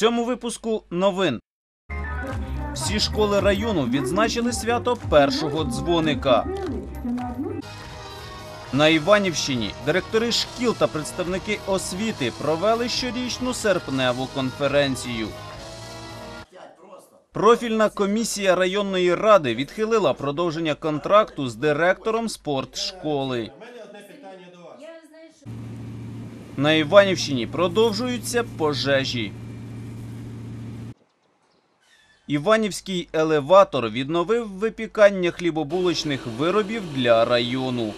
цьому випуску новин. Всі школи району відзначили свято першого дзвоника. На Іванівщині директори шкіл та представники освіти провели щорічну серпневу конференцію. Профільна комісія районної ради відхилила продовження контракту з директором спортшколи. На Іванівщині продовжуються пожежі. Іванівський елеватор відновив випікання хлібобулочних виробів для району.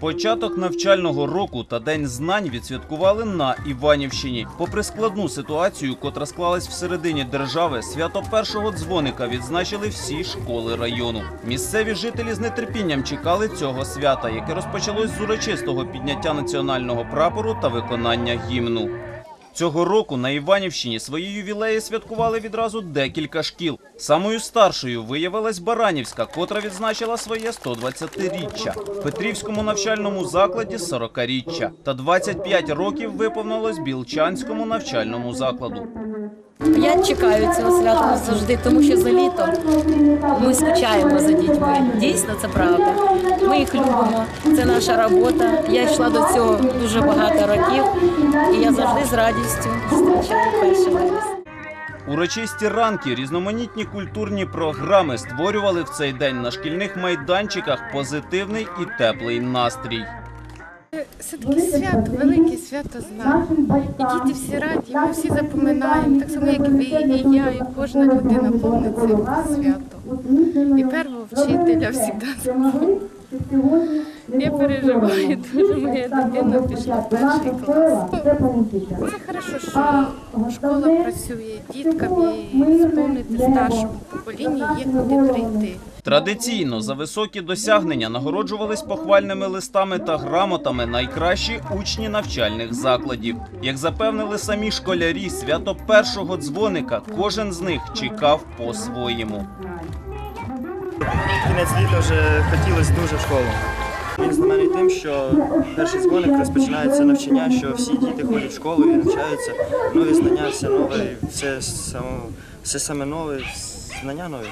Початок навчального року та День знань відсвяткували на Іванівщині. Попри складну ситуацію, котра склалась всередині держави, свято першого дзвоника відзначили всі школи району. Місцеві жителі з нетерпінням чекали цього свята, яке розпочалось з урочистого підняття національного прапору та виконання гімну. Цього року на Іванівщині свої ювілеї святкували відразу декілька шкіл. Самою старшою виявилась Баранівська, котра відзначила своє 120-річчя. В Петрівському навчальному закладі 40-річчя. Та 25 років виповнилось Білчанському навчальному закладу. Я чекаю цього свята завжди, тому що за літом ми скучаємо за дітьми. Дійсно, це правда. Ми їх любимо. Це наша робота. Я йшла до цього дуже багато років, і я завжди з радістю зустрічаю перший вересня. Урочисті ранки, різноманітні культурні програми створювали в цей день на шкільних майданчиках позитивний і теплий настрій. Це таке свято, велике свято знань. І діти всі раді, ми всі запоминаємо, так само, як і ви, і я, і кожна людина повне це свято. І першого вчителя завжди забув. Я переживаю дуже, моя дитина пішла в перший клас. Ну, Це хорошо, що школа працює діткам і сповнити старшому поколінню є куди прийти. Традиційно за високі досягнення нагороджувались похвальними листами та грамотами найкращі учні навчальних закладів. Як запевнили самі школярі, свято першого дзвоника кожен з них чекав по-своєму. Кінець літа вже хотілося дуже в школу. Він знамений тим, що перший дзвоник розпочинається навчання, що всі діти ходять в школу і навчаються, нові знання, все нове, все, само, все саме нове, знання нові.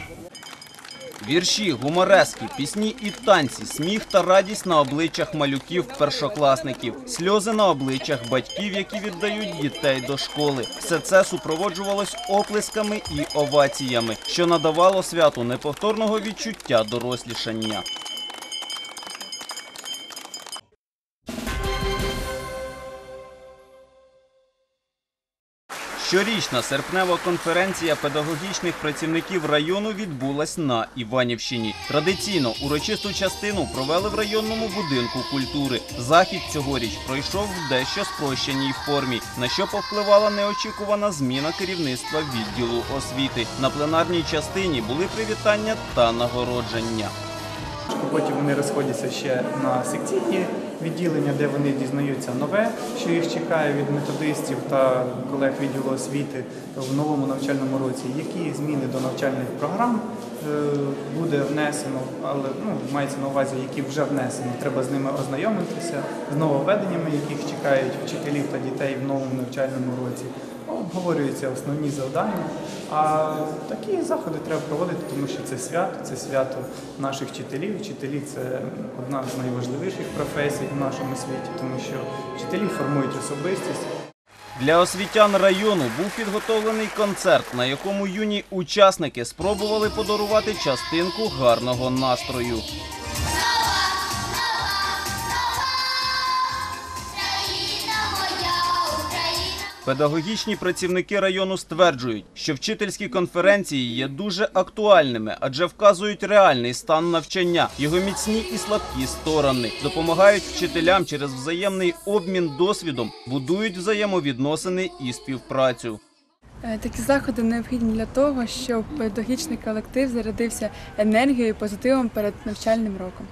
Вірші, гуморески, пісні і танці, сміх та радість на обличчях малюків першокласників, сльози на обличчях батьків, які віддають дітей до школи. Все це супроводжувалось оплесками і оваціями, що надавало святу неповторного відчуття дорослішання. Щорічна серпнева конференція педагогічних працівників району відбулась на Іванівщині. Традиційно урочисту частину провели в районному будинку культури. Захід цьогоріч пройшов в дещо спрощеній формі, на що повпливала неочікувана зміна керівництва відділу освіти. На пленарній частині були привітання та нагородження. Потім вони розходяться ще на секційні відділення, де вони дізнаються нове, що їх чекає від методистів та колег відділу освіти в новому навчальному році. Які зміни до навчальних програм е, буде внесено, але ну, мається на увазі, які вже внесені. Треба з ними ознайомитися з нововведеннями, яких чекають вчителів та дітей в новому навчальному році. Обговорюються основні завдання. А такі заходи треба проводити, тому що це свято, це свято наших вчителів. Вчителі це одна з найважливіших професій в нашому світі, тому що вчителі формують особистість. Для освітян району був підготовлений концерт, на якому юні учасники спробували подарувати частинку гарного настрою. Педагогічні працівники району стверджують, що вчительські конференції є дуже актуальними, адже вказують реальний стан навчання, його міцні і слабкі сторони, допомагають вчителям через взаємний обмін досвідом, будують взаємовідносини і співпрацю. Е, Такі заходи необхідні для того, щоб педагогічний колектив зарядився енергією і позитивом перед навчальним роком.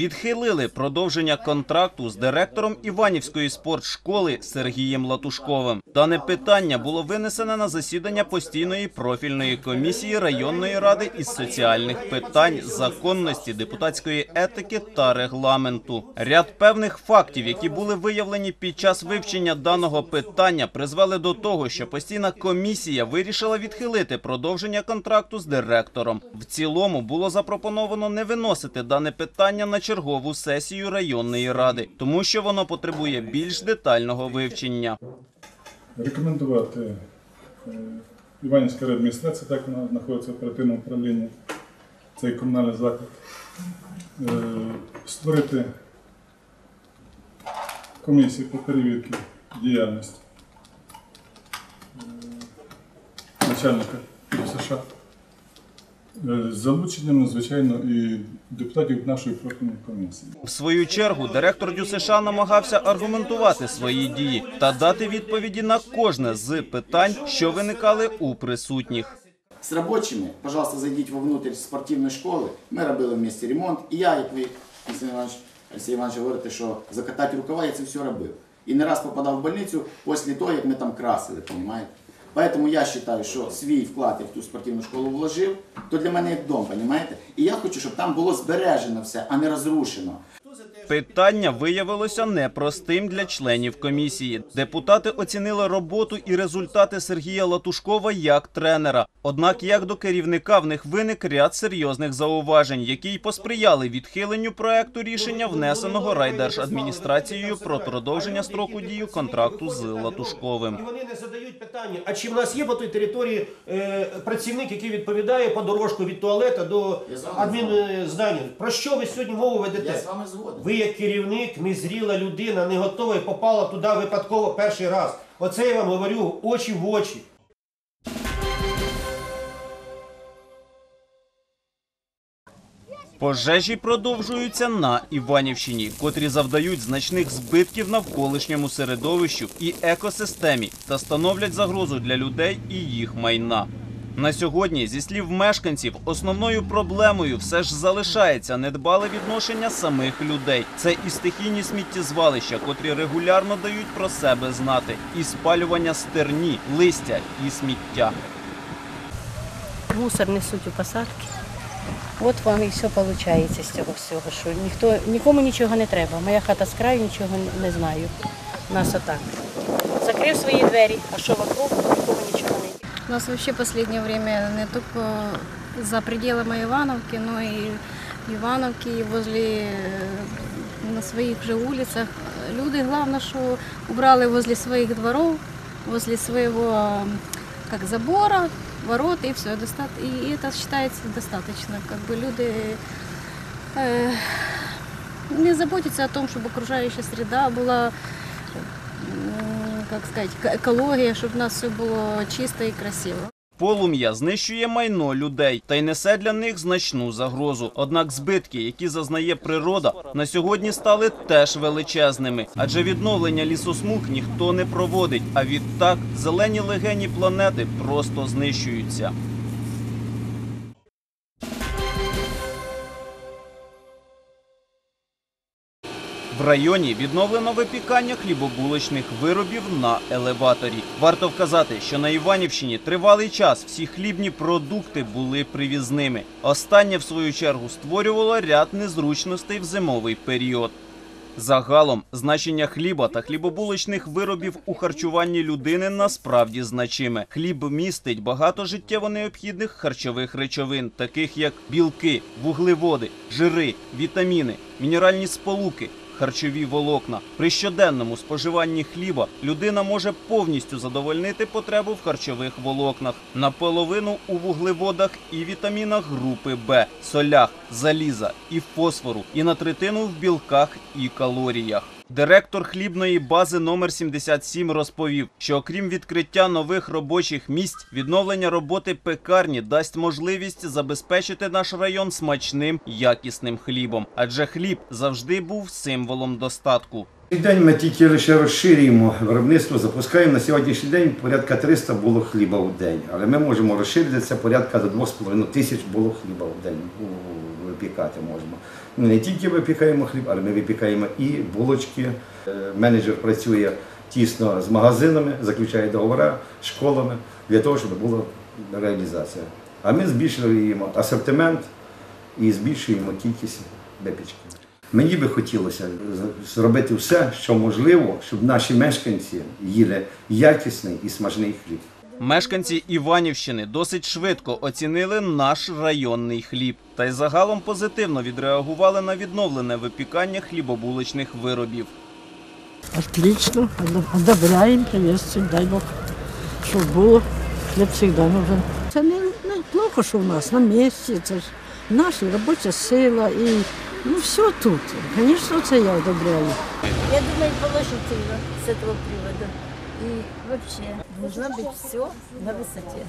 Відхилили продовження контракту з директором Іванівської спортшколи Сергієм Латушковим. Дане питання було винесене на засідання постійної профільної комісії районної ради із соціальних питань, законності, депутатської етики та регламенту. Ряд певних фактів, які були виявлені під час вивчення даного питання, призвели до того, що постійна комісія вирішила відхилити продовження контракту з директором. В цілому було запропоновано не виносити дане питання на чергову сесію районної ради, тому що воно потребує більш детального вивчення. рекомендувати е, Іванівська адміністрація, так вона знаходиться в оперативному управлінні, цей комунальний заклад, е, створити комісію по перевірці діяльності е, начальника США. Е, З залученням, звичайно, і депутатів нашої профільної комісії. В свою чергу директор ДЮСШ намагався аргументувати свої дії та дати відповіді на кожне з питань, що виникали у присутніх. З робочими, пожалуйста, зайдіть вовнутрь спортивної школи. Ми робили в місті ремонт. І я, як ви, Олексій Іванович, Олексій Іванович, говорите, що закатати рукава, я це все робив. І не раз попадав в больницю після того, як ми там красили, розумієте? Поэтому я вважаю, що свій вклад я в ту спортивну школу вложив, то для мене як дом, розумієте? І я хочу, щоб там було збережено все, а не розрушено. Питання виявилося непростим для членів комісії. Депутати оцінили роботу і результати Сергія Латушкова як тренера. Однак, як до керівника, в них виник ряд серйозних зауважень, які й посприяли відхиленню проекту рішення, внесеного райдержадміністрацією про продовження строку дії контракту з Латушковим. І вони не задають питання, а чи в нас є по той території е, працівник, який відповідає по дорожку від туалета до Я з вами адмінздання. Про що ви сьогодні мову Я ведете? з вами згоден. Ви як керівник, незріла людина, не готова і попала туди випадково перший раз. Оце я вам говорю очі в очі. Пожежі продовжуються на Іванівщині, котрі завдають значних збитків навколишньому середовищу і екосистемі та становлять загрозу для людей і їх майна. На сьогодні, зі слів мешканців, основною проблемою все ж залишається недбале відношення самих людей. Це і стихійні сміттєзвалища, котрі регулярно дають про себе знати, і спалювання стерні, листя і сміття. мусор несуть у посадки. От вам і все виходить з цього всього, що ніхто, нікому нічого не треба. Моя хата з краю нічого не- знаю. Нас отак. Закрив свої двері, а що вокруг, нікому нічого не йде. У нас вообще последнее время не только за пределами Ивановки, но и Ивановки, и возле э, на своих же улицах. Люди, главное, что убрали возле своих дворов, возле своего э, как забора, ворот, и все, и это считается достаточно. Как бы люди э, не заботятся о том, чтобы окружающая среда была м, как сказать, эко- экология, чтобы у нас все было чисто и красиво. Полум'я знищує майно людей та й несе для них значну загрозу. Однак збитки, які зазнає природа, на сьогодні стали теж величезними, адже відновлення лісосмуг ніхто не проводить. А відтак зелені легені планети просто знищуються. В районі відновлено випікання хлібобулочних виробів на елеваторі. Варто вказати, що на Іванівщині тривалий час всі хлібні продукти були привізними. Останнє, в свою чергу, створювало ряд незручностей в зимовий період. Загалом значення хліба та хлібобулочних виробів у харчуванні людини насправді значиме. Хліб містить багато життєво необхідних харчових речовин, таких як білки, вуглеводи, жири, вітаміни, мінеральні сполуки. Харчові волокна при щоденному споживанні хліба людина може повністю задовольнити потребу в харчових волокнах, наполовину у вуглеводах і вітамінах групи Б, солях, заліза і фосфору, і на третину в білках і калоріях. Директор хлібної бази номер 77 розповів, що окрім відкриття нових робочих місць, відновлення роботи пекарні дасть можливість забезпечити наш район смачним якісним хлібом, адже хліб завжди був символом достатку. День ми тільки лише розширюємо виробництво, запускаємо на сьогоднішній день порядка 300 булок хліба в день. Але ми можемо розширити це порядка до 2,5 тисяч булок хліба в день випікати можемо. Ми не тільки випікаємо хліб, але ми випікаємо і булочки. Е, Менеджер працює тісно з магазинами, заключає договори школами для того, щоб була реалізація. А ми збільшуємо асортимент і збільшуємо кількість випічки. Мені би хотілося зробити все, що можливо, щоб наші мешканці їли якісний і смачний хліб. Мешканці Іванівщини досить швидко оцінили наш районний хліб та й загалом позитивно відреагували на відновлене випікання хлібобулочних виробів. Отлично, одо- одобряем, приветствуем, дай Бог, щоб було, хліб завжди нужен. Це не, не плохо, що в нас на місці, це ж наша робоча сила і ну все тут. Звісно, це я одобряю. Я думаю, положительно с этого привода. И вообще должно быть все на высоте.